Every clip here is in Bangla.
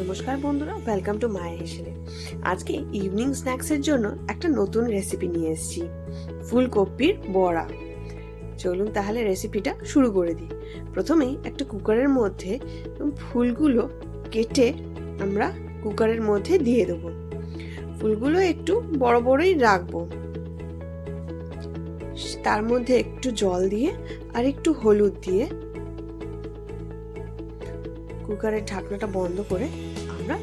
নমস্কার বন্ধুরা ওয়েলকাম টু মায়ের হেসেলে। আজকে ইভিনিং স্ন্যাক্সের জন্য একটা নতুন রেসিপি নিয়ে এসেছি, ফুলকপির বড়া। চলুন তাহলে রেসিপিটা শুরু করে দিই। প্রথমেই একটা কুকারের মধ্যে ফুলগুলো কেটে আমরা কুকারের মধ্যে দিয়ে দেবো। ফুলগুলো একটু বড় বড়ই রাখব। তার মধ্যে একটু জল দিয়ে আর একটু হলুদ দিয়ে কুকারের ঢাকনাটা বন্ধ করে আমরা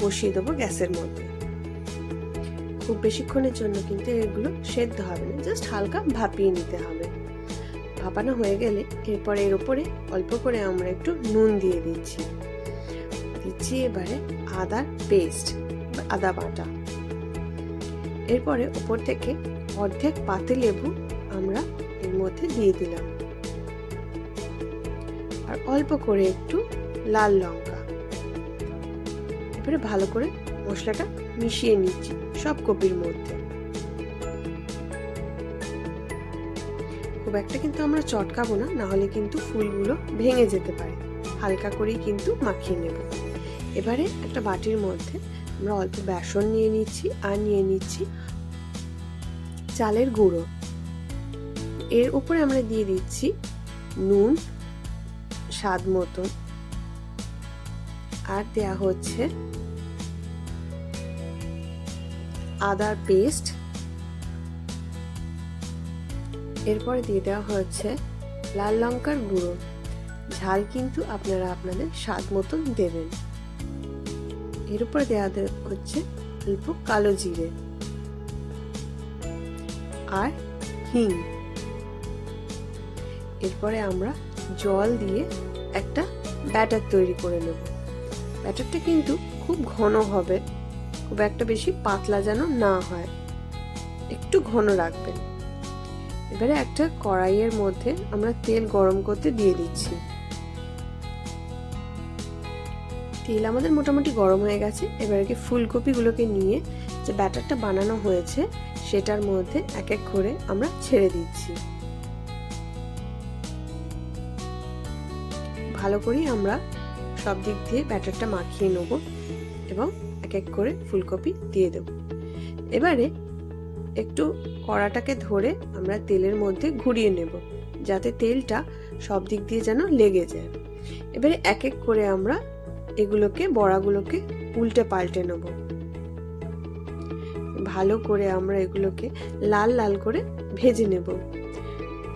বসিয়ে দেবো গ্যাসের মধ্যে। খুব বেশিক্ষণের জন্য কিন্তু এগুলো সেদ্ধ হবে না জাস্ট হালকা ভাপিয়ে নিতে হবে। ভাপানো হয়ে গেলে এরপর এর উপরে অল্প করে আমরা একটু নুন দিয়ে দিচ্ছি। দিচ্ছি এবারে আদার পেস্ট আদা বাটা। এরপরে উপর থেকে অর্ধেক পাতে লেবু আমরা এর মধ্যে দিয়ে দিলাম। আর অল্প করে একটু লাল লঙ্কা। এবারে ভালো করে মশলাটা মিশিয়ে নিচ্ছি সব কপির মধ্যে। খুব একটা কিন্তু আমরা চটকাবো না, নাহলে কিন্তু ফুলগুলো ভেঙে যেতে পারে। হালকা করেই কিন্তু মাখিয়ে নেব। এবারে একটা বাটির মধ্যে আমরা অল্প বেসন নিয়ে নিচ্ছি আর নিয়ে নিচ্ছি চালের গুঁড়ো। এর উপরে আমরা দিয়ে দিচ্ছি নুন, স্বাদ মতো আর দেয়া হচ্ছে আদার পেস্ট। এরপরে দিয়ে দেওয়া হচ্ছে লাল লঙ্কার গুঁড়ো। ঝাল কিন্তু আপনারা আপনাদের স্বাদ মতন দেবেন। এর উপরে দেওয়া হচ্ছে অল্প কালো জিরে। আর হিং। এরপরে আমরা জল দিয়ে একটা ব্যাটার তৈরি করে নেব। ব্যাটারটা কিন্তু খুব ঘন হবে। খুব একটা বেশি পাতলা যেন না হয়। একটু ঘন রাখবেন। এবারে একটা কড়াইয়ের মধ্যে আমরা তেল গরম করতে দিয়ে দিচ্ছি। তেল আমাদের মোটামুটি গরম হয়ে গেছে। এবারে ফুলকপিগুলোকে নিয়ে যে ব্যাটারটা বানানো হয়েছে, সেটার মধ্যে এক এক করে আমরা ছেড়ে দিচ্ছি। ভালো করেই আমরা সব দিক দিয়ে ব্যাটারটা মাখিয়ে নেব এবং এক এক করে ফুলকপি দিয়ে দেব। এবারে একটু কড়াটাকে ধরে আমরা তেলের মধ্যে ঘুরিয়ে নেব, যাতে তেলটা সব দিক দিয়ে যেন লেগে যায়। এবারে এক এক করে আমরা এগুলোকে, বড়াগুলোকে উল্টে পাল্টে নেব। ভালো করে আমরা এগুলোকে লাল লাল করে ভেজে নেব।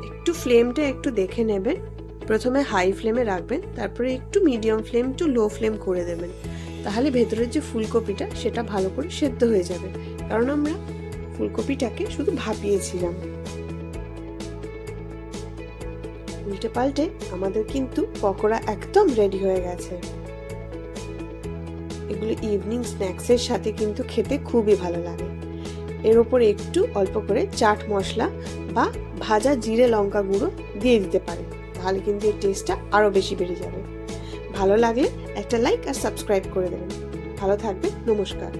একটু ফ্লেমটা একটু দেখে নেবেন। প্রথমে হাই ফ্লেমে রাখবেন, তারপরে একটু medium flame to low flame করে দেবেন। তাহলে ভেতরের যে ফুলকপিটা, সেটা ভালো করে সেদ্ধ হয়ে যাবে। কারণ আমরা ফুলকপিটাকে শুধু ভাপিয়েছিলাম। উল্টে পাল্টে আমাদের কিন্তু পকোড়া একদম রেডি হয়ে গেছে। এগুলো ইভিনিং স্ন্যাক্সের সাথে কিন্তু খেতে খুবই ভালো লাগে। এর ওপর একটু অল্প করে চাট মশলা বা ভাজা জিরে লঙ্কা গুঁড়ো দিয়ে দিতে পারেন। তাহলে কিন্তু টেস্টটা আরও বেশি বেড়ে যাবে। ভালো লাগলে একটা লাইক আর সাবস্ক্রাইব করে দেবেন। ভালো থাকবে নমস্কার।